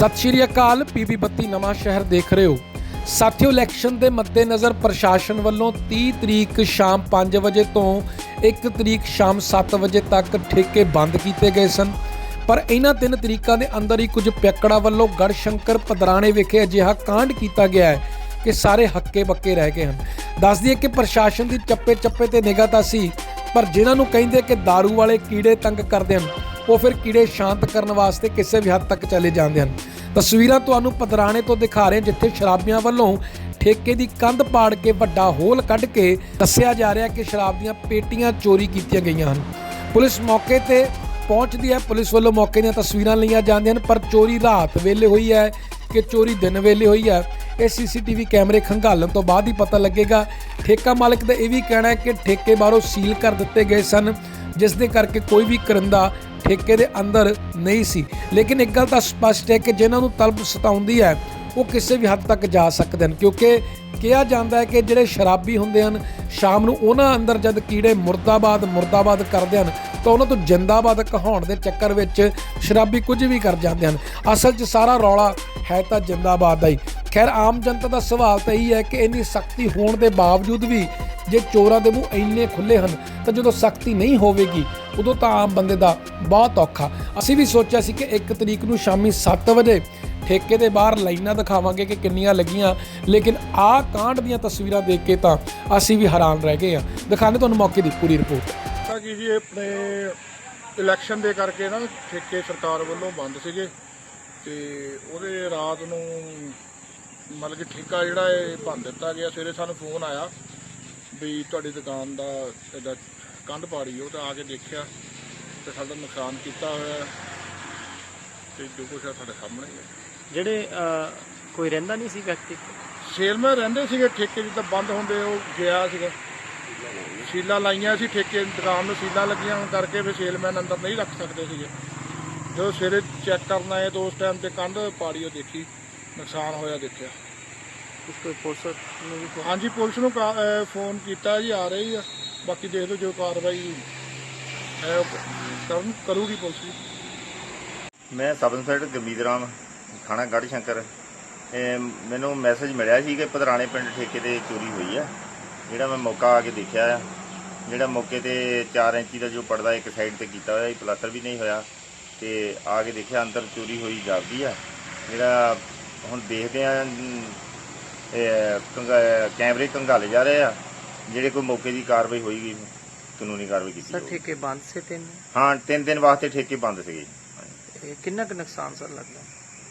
ਸਤਿ ਸ਼੍ਰੀ ਅਕਾਲ ਪੀਬੀ ਬੱਤੀ ਨਵਾਂ ਸ਼ਹਿਰ ਦੇਖ ਰਹੇ ਹੋ। ਸਾਥੀਓ, ਇਲੈਕਸ਼ਨ ਦੇ ਮੱਦੇਨਜ਼ਰ ਪ੍ਰਸ਼ਾਸਨ ਵੱਲੋਂ 30 ਤਰੀਕ ਸ਼ਾਮ 5 ਵਜੇ ਤੋਂ 1 ਤਰੀਕ ਸ਼ਾਮ 7 ਵਜੇ ਤੱਕ ਠੇਕੇ ਬੰਦ ਕੀਤੇ ਗਏ ਸਨ। ਪਰ ਇਹਨਾਂ ਤਿੰਨ ਤਰੀਕਾਂ ਦੇ ਅੰਦਰ ਹੀ ਕੁਝ ਪਿਅਕੜਾ ਵੱਲੋਂ ਗੜਸ਼ੰਕਰ ਪਦਰਾਣੇ ਵਿਖੇ ਅਜਿਹਾ ਕਾਂਡ ਕੀਤਾ ਗਿਆ ਹੈ ਕਿ ਸਾਰੇ ਹੱਕੇ ਬੱਕੇ ਰਹਿ ਗਏ ਹਨ। ਦੱਸ ਦਈਏ ਕਿ ਪ੍ਰਸ਼ਾਸਨ ਦੀ ਚੱਪੇ ਚੱਪੇ ਤੇ ਨਿਗਾਹ ਤਾਂ ਸੀ, ਪਰ ਜਿਨ੍ਹਾਂ ਨੂੰ ਕਹਿੰਦੇ ਕਿ दारू ਵਾਲੇ ਕੀੜੇ ਤੰਗ ਕਰਦੇ ਹਨ ਉਹ ਫਿਰ ਕੀੜੇ ਸ਼ਾਂਤ ਕਰਨ ਵਾਸਤੇ ਕਿਸੇ ਵੀ ਹੱਦ ਤੱਕ ਚਲੇ ਜਾਂਦੇ ਹਨ। ਤਸਵੀਰਾਂ ਤੁਹਾਨੂੰ ਪਦਰਾਣੇ ਤੋਂ ਦਿਖਾ ਰਹੇ ਜਿੱਥੇ ਸ਼ਰਾਬੀਆਂ ਵੱਲੋਂ ਠੇਕੇ ਦੀ ਕੰਧ ਪਾੜ ਕੇ ਵੱਡਾ ਹੋਲ ਕੱਢ ਕੇ ਦੱਸਿਆ ਜਾ ਰਿਹਾ ਕਿ ਸ਼ਰਾਬ ਦੀਆਂ ਪੇਟੀਆਂ ਚੋਰੀ ਕੀਤੀਆਂ ਗਈਆਂ ਹਨ। ਪੁਲਿਸ ਮੌਕੇ ਤੇ ਪਹੁੰਚਦੀ ਹੈ। ਪੁਲਿਸ ਵੱਲੋਂ ਮੌਕੇ ਦੀਆਂ ਤਸਵੀਰਾਂ ਲਈਆਂ ਜਾਂਦੀਆਂ ਹਨ, ਪਰ ਚੋਰੀ ਰਾਤ ਵੇਲੇ ਹੋਈ ਹੈ ਕਿ ਚੋਰੀ ਦਿਨ ਵੇਲੇ ਹੋਈ ਹੈ। ਇਹ ਸੀਸੀਟੀਵੀ ਕੈਮਰੇ ਖੰਗਾਲਣ ਤੋਂ ਬਾਅਦ ਹੀ ਪਤਾ ਲੱਗੇਗਾ। ਠੇਕਾ ਮਾਲਕ ਦਾ ਇਹ ਵੀ ਕਹਿਣਾ ਹੈ ਕਿ ਠੇਕੇ ਬਾਹਰੋਂ ਸੀਲ ਕਰ ਦਿੱਤੇ ਗਏ ਸਨ, ਜਿਸ ਦੇ ਕਰਕੇ ਕੋਈ ਵੀ ਕਰਿੰਦਾ ਠੇਕੇ ਦੇ ਅੰਦਰ ਨਹੀਂ ਸੀ। ਲੇਕਿਨ ਇੱਕ ਗੱਲ ਤਾਂ ਸਪਸ਼ਟ ਹੈ ਕਿ ਜਿਨ੍ਹਾਂ ਨੂੰ ਤਲਬ ਸਤਾਉਂਦੀ ਹੈ, ਉਹ ਕਿਸੇ ਵੀ ਹੱਦ ਤੱਕ ਜਾ ਸਕਦੇ ਹਨ। ਕਿਉਂਕਿ ਕਿਹਾ ਜਾਂਦਾ ਹੈ ਕਿ ਜਿਹੜੇ ਸ਼ਰਾਬੀ ਹੁੰਦੇ ਹਨ, ਸ਼ਾਮ ਨੂੰ ਉਹਨਾਂ ਅੰਦਰ ਜਦ ਕੀੜੇ ਮੁਰਦਾਬਾਦ ਮੁਰਦਾਬਾਦ ਕਰਦੇ ਹਨ, ਤਾਂ ਉਹਨਾਂ ਤੋਂ ਜਿੰਦਾਬਾਦ ਕਹਾਉਣ ਦੇ ਚੱਕਰ ਵਿੱਚ ਸ਼ਰਾਬੀ ਕੁਝ ਵੀ ਕਰ ਜਾਂਦੇ ਹਨ। ਅਸਲ 'ਚ ਸਾਰਾ ਰੌਲਾ ਹੈ ਤਾਂ ਜਿੰਦਾਬਾਦ ਦਾ ਹੀ। ਖੈਰ, ਆਮ ਜਨਤਾ ਦਾ ਸਵਾਲ ਤਾਂ ਇਹੀ ਹੈ ਕਿ ਇੰਨੀ ਸਖਤੀ ਹੋਣ ਦੇ ਬਾਵਜੂਦ ਵੀ ਜੇ ਚੋਰਾਂ ਦੇ ਮੂੰਹ ਇੰਨੇ ਖੁੱਲੇ ਹਨ ਤਾਂ ਜਦੋਂ ਸਖਤੀ ਨਹੀਂ ਹੋਵੇਗੀ, ਉਦੋਂ ਤਾਂ ਆਮ ਬੰਦੇ ਦਾ ਬਹੁਤ ਔਖਾ। ਅਸੀਂ ਵੀ ਸੋਚਿਆ ਸੀ ਕਿ 1 ਤਰੀਕ ਨੂੰ ਸ਼ਾਮੀ 7 ਵਜੇ ਠੇਕੇ ਦੇ ਬਾਹਰ ਲਾਈਨਾਂ ਦਿਖਾਵਾਂਗੇ ਕਿ ਕਿੰਨੀਆਂ ਲੱਗੀਆਂ, ਲੇਕਿਨ ਆਹ ਕਾਂਡ ਦੀਆਂ ਤਸਵੀਰਾਂ ਦੇਖ ਕੇ ਤਾਂ ਅਸੀਂ ਵੀ ਹੈਰਾਨ ਰਹਿ ਗਏ ਹਾਂ। ਦਿਖਾਣੇ ਤੁਹਾਨੂੰ ਮੌਕੇ ਦੀ ਪੂਰੀ ਰਿਪੋਰਟ। ਤਾਂ ਕਿ ਜੀ ਆਪਣੇ ਇਲੈਕਸ਼ਨ ਦੇ ਕਰਕੇ ਨਾ ਠੇਕੇ ਸਰਕਾਰ ਵੱਲੋਂ ਬੰਦ ਸੀਗੇ ਤੇ ਉਹਦੇ ਰਾਤ ਨੂੰ ਮਤਲਬ ਕਿ ਠੇਕਾ ਜਿਹੜਾ ਇਹ ਭੰਨ ਦਿੱਤਾ ਗਿਆ, ਸਵੇਰੇ ਸਾਨੂੰ ਫੋਨ ਆਇਆ ਵੀ ਤੁਹਾਡੀ ਦੁਕਾਨ ਦਾ ਇਹਦਾ ਕੰਧ ਪਾੜੀ ਉਹ ਤਾਂ ਆ ਕੇ ਦੇਖਿਆ ਤੇ ਸਾਡਾ ਨੁਕਸਾਨ ਕੀਤਾ ਹੋਇਆ। ਤੇ ਜੋ ਕੁਛ ਹੈ ਤੁਹਾਡੇ ਸਾਹਮਣੇ ਹੀ ਹੈ। ਜਿਹੜੇ ਅਹ, ਕੋਈ ਰਹਿੰਦਾ ਨਹੀਂ ਸੀ ਵਿਅਕਤੀ? ਸੇਲਮੈਨ ਰਹਿੰਦੇ ਸੀਗੇ ਠੇਕੇ ਜਿੱਦਾਂ ਬੰਦ ਹੁੰਦੇ ਉਹ ਗਿਆ ਸੀਗਾ। ਸੀਲਾਂ ਲਾਈਆਂ ਸੀ ਠੇਕੇ ਦੁਕਾਨ ਨੂੰ ਸੀਲਾਂ ਲੱਗੀਆਂ ਹੋਣ ਕਰਕੇ ਫਿਰ ਸੇਲਮੈਨ ਅੰਦਰ ਨਹੀਂ ਰੱਖ ਸਕਦੇ ਸੀਗੇ। ਜਦੋਂ ਸਵੇਰੇ ਚੈੱਕ ਕਰਨ ਆਏ ਤਾਂ ਉਸ ਟਾਈਮ ਤੇ ਕੰਧ ਪਾੜੀ ਉਹ ਦੇਖੀ ਨੁਕਸਾਨ ਹੋਇਆ ਦੇਖਿਆ। ਕੁਝ ਕੋਈ ਪੁਲਿਸ ਨੂੰ ਵੀ ਫੋਨ- ਹਾਂਜੀ ਪੁਲਿਸ ਨੂੰ ਕਾ- ਅਹ ਫੋਨ ਕੀਤਾ ਜੀ ਆ ਰਹੀ ਆ। ਬਾਕੀ ਦੇਖ ਲਓ ਜੋ ਕਾਰਵਾਈ ਹੈ ਉਹ ਕਰਨ ਕਰੂਗੀ ਪੁਲਿਸ ਜੀ ਮੈਂ ਸਬ ਇੰਸਪੈਕਟਰ ਗੁਰਮੀਤ ਰਾਮ ਥਾਣਾ ਗੜ੍ਹ ਸ਼ੰਕਰ ਇਹ ਮੈਨੂੰ ਮੈਸੇਜ ਮਿਲਿਆ ਸੀ ਕਿ ਪਧਰਾਣੇ ਪਿੰਡ ਠੇਕੇ ਤੇ ਚੋਰੀ ਹੋਈ ਆ। ਜਿਹੜਾ ਮੈਂ ਮੌਕਾ ਆ ਕੇ ਦੇਖਿਆ ਆ। ਜਿਹੜਾ ਮੌਕੇ ਤੇ 4 ਇੰਚੀ ਦਾ ਜੋ ਪਰਦਾ ਇੱਕ ਸਾਈਡ ਤੇ ਕੀਤਾ ਹੋਇਆ ਸੀ ਪਲਾਸਟਰ ਵੀ ਨਹੀਂ ਹੋਇਆ। ਤੇ ਆ ਕੇ ਦੇਖਿਆ ਅੰਦਰ ਚੋਰੀ ਹੋਈ ਜਾਪਦੀ ਆ। ਜਿਹੜਾ ਹੁਣ ਦੇਖਦੇ ਆ ਅਮ, ਕੈਮਰੇ ਕੰਗਾਲੇ ਜਾ ਰਹੇ ਆ ਜਿਹੜੇ ਕੋਈ ਮੌਕੇ ਦੀ ਕਾਰਵਾਈ ਹੋਈਗੀ ਕਾਨੂੰਨੀ ਕਾਰਵਾਈ ਕੀਤੀ ਸਰ ਜਾਊਗੀ। ਠੇਕੇ ਬੰਦ ਸੇ ਤਿੰਨ? ਹਾਂ ਤਿੰਨ ਦਿਨ ਵਾਸਤੇ ਠੇਕੇ ਬੰਦ ਸੀਗੇ ਇਹ ਕਿੰਨਾ ਕੁ ਨੁਕਸਾਨ ਸਰ ਲੱਗਦਾ?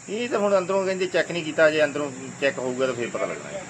ਇਹ ਤਾਂ ਹੁਣ ਅੰਦਰੋਂ ਕਹਿੰਦੇ ਚੈੱਕ ਨਹੀਂ ਕੀਤਾ ਜੇ ਅੰਦਰੋਂ ਚੈੱਕ ਹੋਊਗਾ ਤਾਂ ਫਿਰ ਪਤਾ ਲੱਗਣਾ ਹੈ